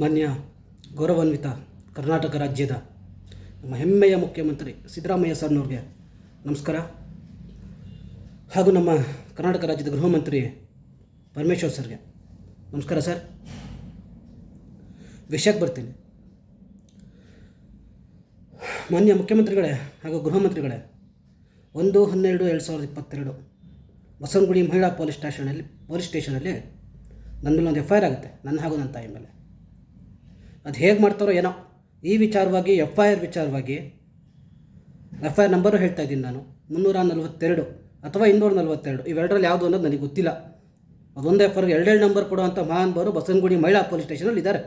ಮಾನ್ಯ ಗೌರವಾನ್ವಿತ ಕರ್ನಾಟಕ ರಾಜ್ಯದ ನಮ್ಮ ಹೆಮ್ಮೆಯ ಮುಖ್ಯಮಂತ್ರಿ ಸಿದ್ದರಾಮಯ್ಯ ಸರ್ನವ್ರಿಗೆ ನಮಸ್ಕಾರ. ಹಾಗೂ ನಮ್ಮ ಕರ್ನಾಟಕ ರಾಜ್ಯದ ಗೃಹ ಮಂತ್ರಿ ಪರಮೇಶ್ವರ್ ಸರ್ಗೆ ನಮಸ್ಕಾರ ಸರ್. ವಿಷಯಕ್ಕೆ ಬರ್ತೀನಿ. ಮಾನ್ಯ ಮುಖ್ಯಮಂತ್ರಿಗಳೇ ಹಾಗೂ ಗೃಹ ಮಂತ್ರಿಗಳೇ, ಒಂದು ಹನ್ನೆರಡು ಎರಡು ಸಾವಿರದ ಇಪ್ಪತ್ತೆರಡು ಬಸವನಗುಡಿ ಮಹಿಳಾ ಪೊಲೀಸ್ ಸ್ಟೇಷನಲ್ಲಿ ಪೊಲೀಸ್ ಸ್ಟೇಷನಲ್ಲಿ ನನ್ನ ಮೇಲೆ ಒಂದು ಎಫ್ ಐ ಆರ್ ಆಗುತ್ತೆ, ನನ್ನ ಹಾಗೂ ನನ್ನ ತಾಯಿ ಮೇಲೆ. ಅದು ಹೇಗೆ ಮಾಡ್ತಾರೋ ಏನೋ. ಈ ವಿಚಾರವಾಗಿ ಎಫ್ ಐ ಆರ್ ವಿಚಾರವಾಗಿ ಎಫ್ ಐ ಆರ್ ನಂಬರು ಹೇಳ್ತಾ ಇದ್ದೀನಿ ನಾನು. ಮುನ್ನೂರ ನಲವತ್ತೆರಡು ಅಥವಾ ಇನ್ನೂರ ನಲವತ್ತೆರಡು. ಇವೆರಡರಲ್ಲಿ ಯಾವುದು ಅನ್ನೋದು ನನಗೆ ಗೊತ್ತಿಲ್ಲ. ಅದೊಂದು ಎಫ್ ಆರ್ಗೆ ಎರಡೆರಡು ನಂಬರ್ ಕೊಡುವಂಥ ಮಹಾನ್ಬರು ಬಸವನಗುಡಿ ಮಹಿಳಾ ಪೊಲೀಸ್ ಸ್ಟೇಷನಲ್ಲಿ ಇದ್ದಾರೆ.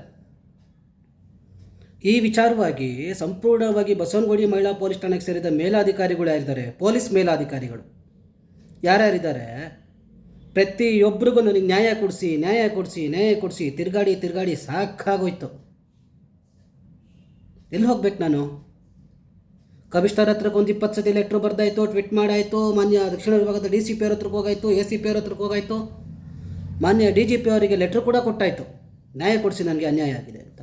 ಈ ವಿಚಾರವಾಗಿ ಸಂಪೂರ್ಣವಾಗಿ ಬಸವನಗುಡಿ ಮಹಿಳಾ ಪೊಲೀಸ್ ಠಾಣೆಗೆ ಸೇರಿದ ಮೇಲಾಧಿಕಾರಿಗಳು ಯಾರಿದ್ದಾರೆ? ಪೊಲೀಸ್ ಮೇಲಾಧಿಕಾರಿಗಳು. ಯಾರ್ಯಾರಿದ್ದಾರೆ? ಪ್ರತಿಯೊಬ್ಬರಿಗೂ ನನಗೆ ನ್ಯಾಯ ಕೊಡಿಸಿ ನ್ಯಾಯ ಕೊಡಿಸಿ ನ್ಯಾಯ ಕೊಡಿಸಿ, ತಿರುಗಾಡಿ ತಿರುಗಾಡಿ ಸಾಕಾಗೋಯ್ತು. ಎಲ್ಲಿ ಹೋಗ್ಬೇಕು ನಾನು? ಕಮಿಷನರ್ ಹತ್ರಕ್ಕೆ ಒಂದು ಇಪ್ಪತ್ತು ಸತಿ ಲೆಟ್ರ್ ಬರ್ದಾಯ್ತು ಟ್ವಿಟ್ ಮಾಡಾಯಿತು, ಮಾನ್ಯ ದಕ್ಷಿಣ ವಿಭಾಗದ ಡಿ ಸಿ ಪಿ ಅವ್ರ ಹತ್ರಕ್ಕೆ ಹೋಗಾಯ್ತು ಎ ಸಿ ಪಿ ಅವ್ರ ಹತ್ರಕ್ಕೆ ಹೋಗಾಯ್ತು. ಮಾನ್ಯ ಡಿ ಜಿ ಪಿ ಅವರಿಗೆ ಲೆಟ್ರ್ ಕೂಡ ಕೊಟ್ಟಾಯಿತು. ನ್ಯಾಯ ಕೊಡಿಸಿ ನನಗೆ ಅನ್ಯಾಯ ಆಗಿದೆ ಅಂತ.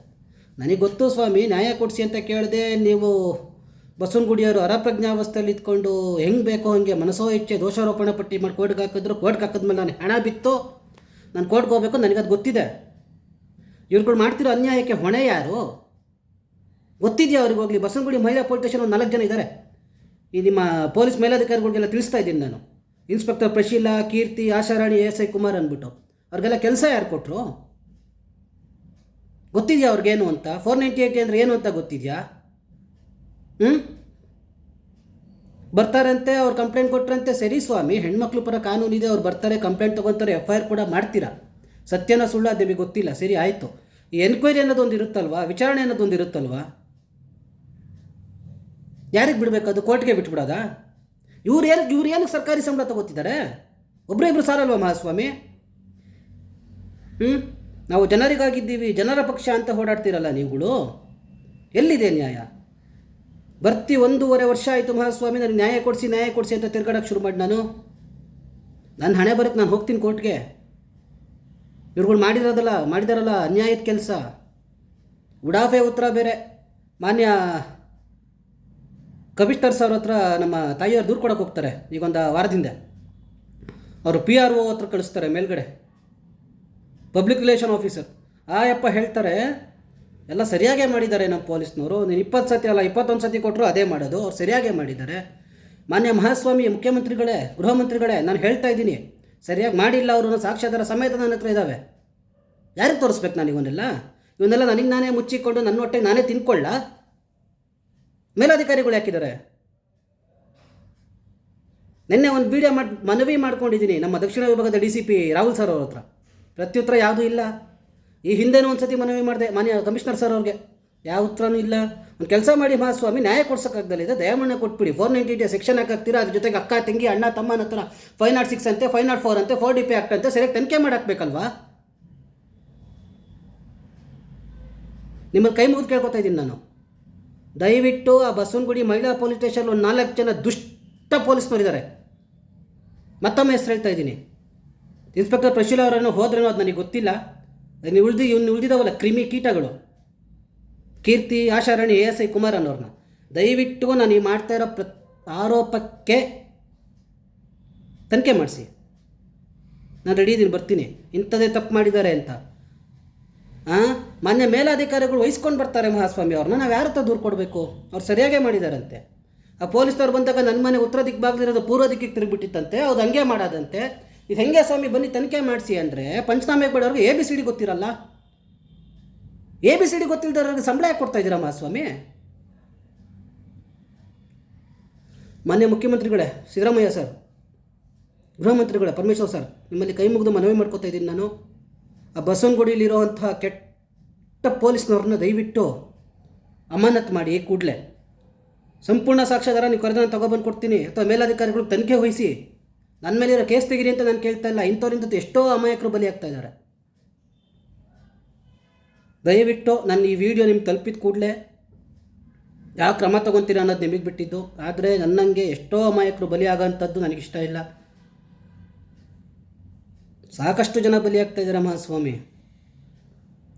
ನನಗೆ ಗೊತ್ತು ಸ್ವಾಮಿ, ನ್ಯಾಯ ಕೊಡಿಸಿ ಅಂತ ಕೇಳಿದೆ ನೀವು ಬಸವನಗುಡಿಯವರು ಅರಪ್ರಜ್ಞಾವಸ್ಥೆಯಲ್ಲಿ ಇದ್ಕೊಂಡು ಹೆಂಗೆ ಬೇಕೋ ಹಂಗೆ ಮನಸೋ ಇಚ್ಛೆ ದೋಷಾರೋಪಣೆ ಪಟ್ಟಿ ಮಾಡಿ ಕೋರ್ಟ್ಗೆ ಹಾಕಿದ್ರು, ಕೋರ್ಟ್ಗೆ ಹಾಕಿದ್ಮೇಲೆ ನಾನು ಹಣ ಬಿತ್ತು. ನಾನು ಕೋರ್ಟ್ಗೆ ಹೋಗ್ಬೇಕು, ನನಗದು ಗೊತ್ತಿದೆ. ಇವ್ರುಗಳು ಮಾಡ್ತಿರೋ ಅನ್ಯಾಯಕ್ಕೆ ಹೊಣೆ ಯಾರು? ಗೊತ್ತಿದೆಯಾ ಅವ್ರಿಗೆ ಹೋಗಲಿ? ಬಸವನಗುಡಿ ಮಹಿಳಾ ಪೊಲೀಸ್ ಸ್ಟೇಷನ್ ಒಂದು ನಾಲ್ಕು ಜನ ಇದ್ದಾರೆ ಈ ನಿಮ್ಮ ಪೊಲೀಸ್ ಮೇಲಾಧಿಕಾರಿಗಳಿಗೆಲ್ಲ ತಿಳಿಸ್ತಾ ಇದ್ದೀನಿ ನಾನು. Inspector Prasheela, Keerthi, Asharani S I Kumar ಅಂದ್ಬಿಟ್ಟು. ಅವ್ರಿಗೆಲ್ಲ ಕೆಲಸ ಯಾರು ಕೊಟ್ಟರು ಗೊತ್ತಿದೆಯಾ ಅವ್ರಿಗೇನು ಅಂತ? ಫೋರ್ ನೈಂಟಿ ಏಯ್ಟಿ ಅಂದರೆ ಏನು ಅಂತ ಗೊತ್ತಿದೆಯಾ? ಹ್ಞೂ ಬರ್ತಾರಂತೆ, ಅವ್ರು ಕಂಪ್ಲೇಂಟ್ ಕೊಟ್ಟರಂತೆ ಸರಿ ಸ್ವಾಮಿ, ಹೆಣ್ಮಕ್ಳು ಪರ ಕಾನೂನು ಇದೆ, ಅವ್ರು ಬರ್ತಾರೆ ಕಂಪ್ಲೇಂಟ್ ತೊಗೊತಾರೆ ಎಫ್ ಐ ಆರ್ ಕೂಡ ಮಾಡ್ತೀರಾ? ಸತ್ಯನ ಸುಳ್ಳು ನಿಮಗೆ ಗೊತ್ತಿಲ್ಲ. ಸರಿ, ಆಯಿತು. ಈ ಎನ್ಕ್ವೈರಿ ಅನ್ನೋದೊಂದು ಇರುತ್ತಲ್ವಾ? ವಿಚಾರಣೆ ಅನ್ನೋದೊಂದು ಇರುತ್ತಲ್ವಾ? ಯಾರಿಗೆ ಬಿಡಬೇಕು? ಅದು ಕೋರ್ಟ್ಗೆ ಬಿಟ್ಬಿಡೋದಾ? ಇವ್ರು ಏನು ಇವ್ರು ಏನಕ್ಕೆ ಸರ್ಕಾರಿ ಸಂಬಳ ತಗೋತಿದ್ದಾರೆ? ಒಬ್ಬರೇ ಇಬ್ಬರು ಸಾರಲ್ವ ಮಹಾಸ್ವಾಮಿ? ಹ್ಞೂ ನಾವು ಜನರಿಗಾಗಿದ್ದೀವಿ, ಜನರ ಪಕ್ಷ ಅಂತ ಓಡಾಡ್ತೀರಲ್ಲ ನೀವುಗಳು? ಎಲ್ಲಿದೆ ನ್ಯಾಯ? ಬರ್ತಿ ಒಂದೂವರೆ ವರ್ಷ ಆಯಿತು ಮಹಾಸ್ವಾಮಿ, ನನಗೆ ನ್ಯಾಯ ಕೊಡಿಸಿ ನ್ಯಾಯ ಕೊಡಿಸಿ ಅಂತ ತಿರ್ಗಾಡಕ್ಕೆ ಶುರು ಮಾಡಿ ನಾನು. ನನ್ನ ಹಣೆ ಬರೋಕ್ಕೆ ನಾನು ಹೋಗ್ತೀನಿ ಕೋರ್ಟ್ಗೆ. ಇವ್ರುಗಳು ಮಾಡಿರೋದಲ್ಲ, ಮಾಡಿದಾರಲ್ಲ ಅನ್ಯಾಯದ ಕೆಲಸ. ಉಡಾಫೆ ಉತ್ತರ ಬೇರೆ. ಮಾನ್ಯ ಕಮಿಷನರ್ ಸರ್ ಹತ್ರ ನಮ್ಮ ತಾಯಿಯವ್ರು ದೂರು ಕೊಡೋಕೆ ಹೋಗ್ತಾರೆ, ಈಗ ಒಂದು ವಾರದಿಂದ. ಅವರು ಪಿ ಆರ್ ಒ ಹತ್ರ ಕಳಿಸ್ತಾರೆ ಮೇಲ್ಗಡೆ. ಪಬ್ಲಿಕ್ ರಿಲೇಷನ್ ಆಫೀಸರ್ ಆ ಯಪ್ಪ ಹೇಳ್ತಾರೆ, ಎಲ್ಲ ಸರಿಯಾಗೇ ಮಾಡಿದ್ದಾರೆ ನಮ್ಮ ಪೊಲೀಸ್ನವರು. ನೀನು ಇಪ್ಪತ್ತು ಸತಿ ಅಲ್ಲ, ಇಪ್ಪತ್ತೊಂದು ಸತಿ ಕೊಟ್ಟರು ಅದೇ ಮಾಡೋದು. ಅವ್ರು ಸರಿಯಾಗೇ ಮಾಡಿದ್ದಾರೆ. ಮಾನ್ಯ ಮಹಾಸ್ವಾಮಿ, ಮುಖ್ಯಮಂತ್ರಿಗಳೇ, ಗೃಹ ಮಂತ್ರಿಗಳೇ, ನಾನು ಹೇಳ್ತಾ ಇದ್ದೀನಿ. ಸರಿಯಾಗಿ ಮಾಡಿಲ್ಲ ಅವರು ಸಾಕ್ಷ್ಯಾಧಾರ ಸಮೇತ ನನ್ನ ಹತ್ರ ಇದ್ದಾವೆ ಯಾರಿಗೆ ತೋರಿಸ್ಬೇಕು ನಾನು ಇವನ್ನೆಲ್ಲ? ಇವನ್ನೆಲ್ಲ ನನಗೆ ನಾನೇ ಮುಚ್ಚಿಕೊಂಡು ನನ್ನ ಹೊಟ್ಟೆಗೆ ನಾನೇ ತಿನ್ಕೊಳ್ಳ ಮೇಲಾಧಿಕಾರಿಗಳು ಯಾಕಿದ್ದಾರೆ ನಿನ್ನೆ ಒಂದು ವಿಡಿಯೋ ಮಾಡಿ, ಮನವಿ ಮಾಡ್ಕೊಂಡಿದ್ದೀನಿ ನಮ್ಮ ದಕ್ಷಿಣ ವಿಭಾಗದ D C P Rahul sir ಅವ್ರ ಹತ್ರ. ಪ್ರತ್ಯುತ್ತರ ಯಾವುದೂ ಇಲ್ಲ. ಈ ಹಿಂದೆನೂ ಒಂದು ಸತಿ ಮನವಿ ಮಾಡಿದೆ, ಮಾನ್ಯ ಕಮಿಷನರ್ ಸರ್ ಅವ್ರಿಗೆ. ಯಾವ ಉತ್ತರನೂ ಇಲ್ಲ. ಒಂದು ಕೆಲಸ ಮಾಡಿ ಮಹಾಸ್ವಾಮಿ, ನ್ಯಾಯ ಕೊಡ್ಸೋಕ್ಕಾಗ್ದಲ್ಲಿದೆ ದಯಮಣ್ಣ ಕೊಟ್ಬಿಡಿ. ಫೋರ್ ನೈಂಟಿ ಸೆಕ್ಷನ್ ಹಾಕ್ತೀರಾ? ಅದ್ರ ಜೊತೆಗೆ ಅಕ್ಕ, ತಂಗಿ, ಅಣ್ಣ, ತಮ್ಮನ ಹತ್ರ ಫೈವ್ ನಾಟ್ ಸಿಕ್ಸ್ ಅಂತೆ ಫೈವ್ ನಾಟ್ ಫೋರ್ ಅಂತೆ ಫೋರ್ ಡಿ ಪಿ ಆ್ಯಕ್ಟ್ ಅಂತೆ, ಸರಿಯಾಗಿ ತನಿಖೆ ಮಾಡಾಕ್ಬೇಕಲ್ವಾ? ನಿಮ್ಮಲ್ಲಿ ಕೈ ಮುಗಿದು ಕೇಳ್ಕೊತಾ ಇದ್ದೀನಿ ನಾನು. ದಯವಿಟ್ಟು ಆ ಬಸವನಗುಡಿ ಮಹಿಳಾ ಪೊಲೀಸ್ ಸ್ಟೇಷನ್ ಒಂದು ನಾಲ್ಕು ಜನ ದುಷ್ಟ ಪೊಲೀಸ್ನವರಿದ್ದಾರೆ. ಮತ್ತೊಮ್ಮೆ ಹೆಸರು ಹೇಳ್ತಾ ಇದ್ದೀನಿ. ಇನ್ಸ್ಪೆಕ್ಟರ್ ಪ್ರಶೀಲ ಅವರನ್ನು ಹೋದ್ರೇನೋ ಅದು ನನಗೆ ಗೊತ್ತಿಲ್ಲ. ನೀವು ಉಳಿದು ಇವ್ನು ಉಳಿದಿದ್ದಾವಲ್ಲ ಕ್ರಿಮಿ ಕೀಟಗಳು. Keerthi, Asharani, A S I Kumar ಅನ್ನೋರನ್ನ ದಯವಿಟ್ಟು ನಾನು ಈ ಮಾಡ್ತಾ ಇರೋ ಪ್ರ ಆರೋಪಕ್ಕೆ ತನಿಖೆ ಮಾಡಿಸಿ. ನಾನು ರೆಡಿ ಇದ್ದೀನಿ ಬರ್ತೀನಿ. ಇಂಥದ್ದೇ ತಪ್ಪು ಮಾಡಿದ್ದಾರೆ ಅಂತ. ಹಾಂ ಮಾನ್ಯ ಮೇಲಾಧಿಕಾರಿಗಳು ವಹಿಸ್ಕೊಂಡು ಬರ್ತಾರೆ ಮಹಾಸ್ವಾಮಿ ಅವ್ರನ್ನ. ನಾವು ಯಾರ ಹತ್ರ ದೂರು ಕೊಡಬೇಕು? ಅವ್ರು ಸರಿಯಾಗೇ ಮಾಡಿದಾರಂತೆ. ಆ ಪೊಲೀಸ್ನವ್ರು ಬಂದಾಗ ನನ್ನ ಮನೆ ಉತ್ತರ ದಿಕ್ಕು ಬಾಗ್ಲಿರೋದು ಪೂರ್ವ ದಿಕ್ಕಿಗೆ ತಿರುಗಿಬಿಟ್ಟಿತ್ತಂತೆ, ಅವ್ರು ಹಂಗೆ ಮಾಡೋದಂತೆ. ಇದು ಹೆಂಗೆ ಸ್ವಾಮಿ ಬನ್ನಿ ತನಿಖೆ ಮಾಡಿಸಿ ಅಂದರೆ ಪಂಚನಾಮೆ ಬೇಡವ್ರಿಗೆ ಎ, ಬಿ, ಸಿ, ಡಿ ಗೊತ್ತಿರಲ್ಲ? ಎ, ಬಿ, ಸಿ, ಡಿ ಗೊತ್ತಿಲ್ಲದವ್ರಿಗೆ ಸಂಬಳ ಯಾಕೆ ಕೊಡ್ತಾ ಇದ್ದೀರಾ ಮಹಾಸ್ವಾಮಿ? ಮಾನ್ಯ ಮುಖ್ಯಮಂತ್ರಿಗಳೇ, ಸಿದ್ದರಾಮಯ್ಯ ಸರ್, ಗೃಹ ಮಂತ್ರಿಗಳೇ, ಪರಮೇಶ್ವರ್ ಸರ್, ನಿಮ್ಮಲ್ಲಿ ಕೈ ಮುಗಿದು ಮನವಿ ಮಾಡ್ಕೋತಾ ಇದ್ದೀನಿ ನಾನು. ಆ ಬಸವನಗುಡಿಲಿರುವಂತಹ ಕೆಟ್ಟ ಪೊಲೀಸ್ನವ್ರನ್ನ ದಯವಿಟ್ಟು ಅಮಾನತ್ ಮಾಡಿ ಕೂಡಲೇ. ಸಂಪೂರ್ಣ ಸಾಕ್ಷ್ಯಾಧಾರ ನೀವು ಕರೆದ ನಾನು ತಗೊಬಂದು ಕೊಡ್ತೀನಿ. ಅಥವಾ ಮೇಲಾಧಿಕಾರಿಗಳು ತನಿಖೆ ವಹಿಸಿ ನನ್ನ ಮೇಲಿರೋ ಕೇಸ್ ತೆಗಿರಿ ಅಂತ ನಾನು ಕೇಳ್ತಾ ಇಲ್ಲ. ಇಂಥವ್ರಿಂದ ಎಷ್ಟೋ ಅಮಾಯಕರು ಬಲಿಯಾಗ್ತಾ ಇದ್ದಾರೆ. ದಯವಿಟ್ಟು ನನ್ನ ಈ ವಿಡಿಯೋ ನಿಮ್ಗೆ ತಲುಪಿದ ಕೂಡಲೇ ಯಾವ ಕ್ರಮ ತೊಗೊತೀರ ಅನ್ನೋದು ನಿಮಗೆ ಬಿಟ್ಟಿದ್ದು. ಆದರೆ ನನ್ನಂಗೆ ಎಷ್ಟೋ ಅಮಾಯಕರು ಬಲಿಯಾಗೋಂಥದ್ದು ನನಗಿಷ್ಟ ಇಲ್ಲ. ಸಾಕಷ್ಟು ಜನ ಬಲಿಯಾಗ್ತಾ ಇದ್ದಾರೆ ಮಹಾಸ್ವಾಮಿ.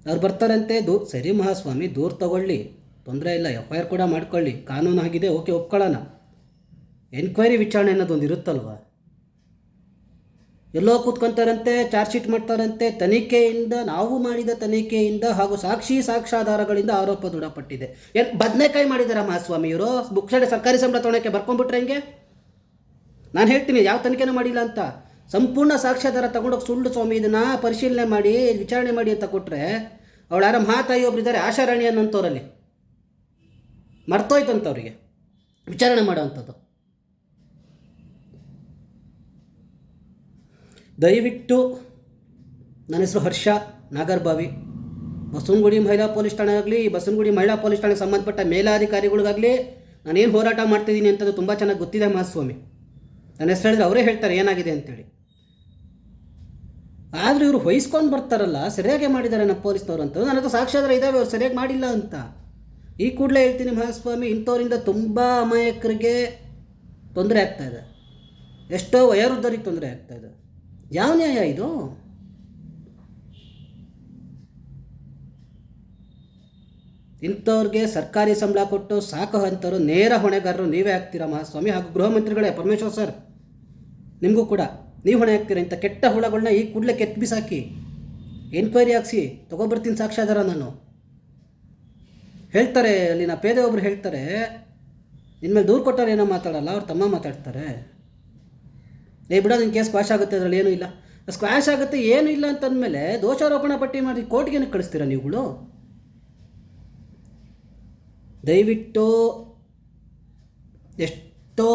ಅವ್ರು ಬರ್ತಾರಂತೆ, ದೂ, ಸರಿ ಮಹಾಸ್ವಾಮಿ, ದೂರ ತಗೊಳ್ಳಿ. ತೊಂದರೆ ಇಲ್ಲ ಎಫ್ ಐ ಆರ್ ಕೂಡ ಮಾಡ್ಕೊಳ್ಳಿ. ಕಾನೂನು ಆಗಿದೆ, ಓಕೆ, ಒಪ್ಕೊಳ್ಳೋಣ. ಎನ್ಕ್ವೈರಿ ವಿಚಾರಣೆ ಅನ್ನೋದೊಂದು ಇರುತ್ತಲ್ವ? ಎಲ್ಲೋ ಕೂತ್ಕೊಂತಾರಂತೆ, ಚಾರ್ಜ್ ಶೀಟ್ ಮಾಡ್ತಾರಂತೆ, ತನಿಖೆಯಿಂದ, ನಾವು ಮಾಡಿದ ತನಿಖೆಯಿಂದ ಹಾಗೂ ಸಾಕ್ಷಿ ಸಾಕ್ಷಾಧಾರಗಳಿಂದ ಆರೋಪ ದೃಢಪಟ್ಟಿದೆ. ಏನು ಬದನೆಕಾಯಿ ಮಾಡಿದಾರ ಮಹಾಸ್ವಾಮಿ ಇವರು? ಬುಕ್ಸಡೆ ಸರ್ಕಾರಿ ಸಂಬಳ ತೊಗೊಳಕ್ಕೆ ಬರ್ಕೊಂಡ್ಬಿಟ್ರೆ ಹೆಂಗೆ? ನಾನು ಹೇಳ್ತೀನಿ, ಯಾವ ತನಿಖೆನೂ ಮಾಡಿಲ್ಲ ಅಂತ. ಸಂಪೂರ್ಣ ಸಾಕ್ಷ್ಯಾಧಾರ ತಗೊಂಡೋಗಿ ಸುಳ್ಳು ಸ್ವಾಮಿ, ಇದನ್ನ ಪರಿಶೀಲನೆ ಮಾಡಿ, ವಿಚಾರಣೆ ಮಾಡಿ ಅಂತ ಕೊಟ್ಟರೆ ಅವಳು ಯಾರ ಮಹಾತಾಯಿ ಒಬ್ರು ಇದ್ದಾರೆ, ಆಶಾರಾಣಿ ಅನ್ನೋಂಥವ್ರಲ್ಲಿ. ಮರ್ತೋಯ್ತಂತ ಅವರಿಗೆ. ವಿಚಾರಣೆ ಮಾಡೋವಂಥದ್ದು. ದಯವಿಟ್ಟು ನನ್ನ ಹೆಸರು ಹರ್ಷ ನಾಗರ್ಬಾವಿ. ಬಸವನಗುಡಿ ಮಹಿಳಾ ಪೊಲೀಸ್ ಠಾಣೆ ಆಗಲಿ, ಬಸವನಗುಡಿ ಮಹಿಳಾ ಪೊಲೀಸ್ ಠಾಣೆಗೆ ಸಂಬಂಧಪಟ್ಟ ಮೇಲಾಧಿಕಾರಿಗಳಿಗಾಗಲಿ, ನಾನೇನು ಹೋರಾಟ ಮಾಡ್ತಿದ್ದೀನಿ ಅಂತದ್ದು ತುಂಬ ಚೆನ್ನಾಗಿ ಗೊತ್ತಿದೆ ಮಹಾಸ್ವಾಮಿ. ನನ್ನ ಹೆಸರು ಹೇಳಿದ್ರೆ ಅವರೇ ಹೇಳ್ತಾರೆ ಏನಾಗಿದೆ ಅಂತೇಳಿ. ಆದರೂ ಇವರು ವಹಿಸ್ಕೊಂಡು ಬರ್ತಾರಲ್ಲ, ಸರಿಯಾಗಿ ಮಾಡಿದ್ದಾರೆ ನಮ್ಮ ಪೊಲೀಸ್ನವ್ರು ಅಂತ. ನನ್ನ ಹತ್ರ ಇದ್ದಾವೆ ಅವ್ರು ಸರಿಯಾಗಿ ಮಾಡಿಲ್ಲ ಅಂತ. ಈ ಕೂಡಲೇ ಹೇಳ್ತೀನಿ ಮಹಾಸ್ವಾಮಿ, ಇಂಥವರಿಂದ ತುಂಬ ಅಮಾಯಕರಿಗೆ ತೊಂದರೆ ಆಗ್ತಾ ಇದೆ. ಎಷ್ಟೋ ವಯೋವೃದ್ಧರಿಗೆ ತೊಂದರೆ ಆಗ್ತಾ ಇದೆ. ಯಾವ ನ್ಯಾಯ ಇದು? ಇಂಥವ್ರಿಗೆ ಸರ್ಕಾರಿ ಸಂಬಳ ಕೊಟ್ಟು ಸಾಕು ಅಂಥವ್ರು, ನೇರ ಹೊಣೆಗಾರರು ನೀವೇ ಆಗ್ತೀರಾ ಮಹಾಸ್ವಾಮಿ ಹಾಗೂ ಗೃಹ ಮಂತ್ರಿಗಳೇ, ಪರಮೇಶ್ವರ್ ಸರ್? ನಿಮಗೂ ಕೂಡ. ನೀವು ಹೊಣೆ ಹಾಕ್ತೀರಿ ಇಂಥ ಕೆಟ್ಟ ಹುಳಗಳನ್ನ ಈ ಕೂಡಲೇ ಕೆತ್ತು ಬಿಸಾಕಿ. ಎನ್ಕ್ವೈರಿ ಹಾಕ್ಸಿ ಸಾಕ್ಷಿ ಸಾಕ್ಷ್ಯಾಧಾರ ನಾನು. ಹೇಳ್ತಾರೆ ಅಲ್ಲಿನ ಪೇದೆ ಒಬ್ರು ಹೇಳ್ತಾರೆ ಇನ್ಮೇಲೆ ದೂರು ಕೊಟ್ಟವ್ರು ಏನೋ ಮಾತಾಡಲ್ಲ, ಅವ್ರು ತಮ್ಮ ಮಾತಾಡ್ತಾರೆ. ಏ ಬಿಡೋ ನಿನ್ನ ಕೇಸ್ ಸ್ಕ್ವಾಶ್ ಆಗುತ್ತೆ, ಅದರಲ್ಲಿ ಏನೂ ಇಲ್ಲ. ಸ್ಕ್ವಾಶ್ ಆಗುತ್ತೆ, ಏನೂ ಇಲ್ಲ ಅಂತಂದಮೇಲೆ ದೋಷಾರೋಪಣಾ ಪಟ್ಟಿ ಮಾಡಿ ಕೋರ್ಟ್ಗೆ ಕಳಿಸ್ತೀರಾ ನೀವುಗಳು? ದಯವಿಟ್ಟು ಎಷ್ಟೋ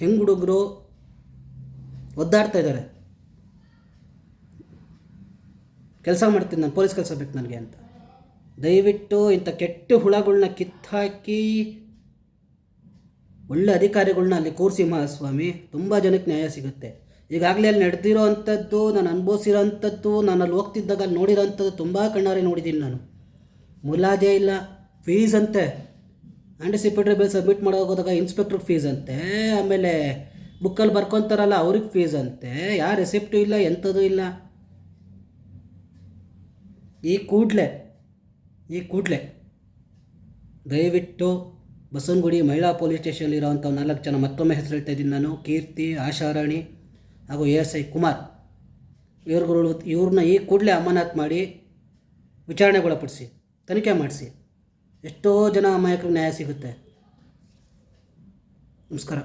ಹೆಂಗುಡುಗರು ಒದ್ದಾಡ್ತಾ ಇದ್ದಾರೆ. ಕೆಲಸ ಮಾಡ್ತೀನಿ ನಾನು, ಪೊಲೀಸ್ ಕೆಲಸ ಬೇಕು ನನಗೆ ಅಂತ. ದಯವಿಟ್ಟು ಇಂಥ ಕೆಟ್ಟ ಹುಳಗಳನ್ನ ಕಿತ್ತಾಕಿ ಒಳ್ಳೆ ಅಧಿಕಾರಿಗಳನ್ನ ಅಲ್ಲಿ ಕೂರಿಸಿ ಮಹಾಸ್ವಾಮಿ ತುಂಬ ಜನಕ್ಕೆ ನ್ಯಾಯ ಸಿಗುತ್ತೆ. ಈಗಾಗಲೇ ಅಲ್ಲಿ ನಡೆದಿರೋ ಅಂಥದ್ದು ನಾನು ಅನುಭವಿಸಿರೋ ಅಂಥದ್ದು ನಾನು ಅಲ್ಲಿ ಹೋಗ್ತಿದ್ದಾಗ ಅಲ್ಲಿ ನೋಡಿರೋ ಅಂಥದ್ದು ತುಂಬ ಕಣ್ಣಾರೆ ನೋಡಿದ್ದೀನಿ ನಾನು. ಮುಲಾಜೆ ಇಲ್ಲ ಫೀಸ್ ಅಂತೆ. ಆಂಟಿಸಿಪೇಟರಿ ಬಿಲ್ ಸಬ್ಮಿಟ್ ಮಾಡೋಕೆ ಹೋದಾಗ ಇನ್ಸ್ಪೆಕ್ಟ್ರ್ ಫೀಸ್ ಅಂತೆ, ಆಮೇಲೆ ಬುಕ್ಕಲ್ಲಿ ಬರ್ಕೊತಾರಲ್ಲ, ಅವ್ರಿಗೆ ಫೀಸ್ ಅಂತೆ. ಯಾವ ರೆಸಿಪ್ಟು ಇಲ್ಲ ಎಂಥದ್ದು ಇಲ್ಲ. ಈ ಕೂಡಲೇ ಈ ಕೂಡಲೇ ದಯವಿಟ್ಟು ಬಸವನಗುಡಿ ಮಹಿಳಾ ಪೊಲೀಸ್ ಸ್ಟೇಷನಲ್ಲಿ ಇರೋವಂಥ ನಾಲ್ಕು ಜನ ಮತ್ತೊಮ್ಮೆ ಹೆಸರು ಹೇಳ್ತಾ ಇದ್ದೀನಿ ನಾನು. ಕೀರ್ತಿ, ಆಶಾರಾಣಿ ಹಾಗೂ ಎ ಎಸ್ ಐ ಕುಮಾರ್. ಇವ್ರುಗಳು, ಇವ್ರನ್ನ ಈ ಕೂಡಲೇ ಅಮಾನತ್ ಮಾಡಿ ವಿಚಾರಣೆಗೊಳಪಡಿಸಿ, ತನಿಖೆ ಮಾಡಿಸಿ. ಎಷ್ಟೋ ಜನ ಅಮಾಯಕರಿಗೆ ನ್ಯಾಯ ಸಿಗುತ್ತೆ. ನಮಸ್ಕಾರ.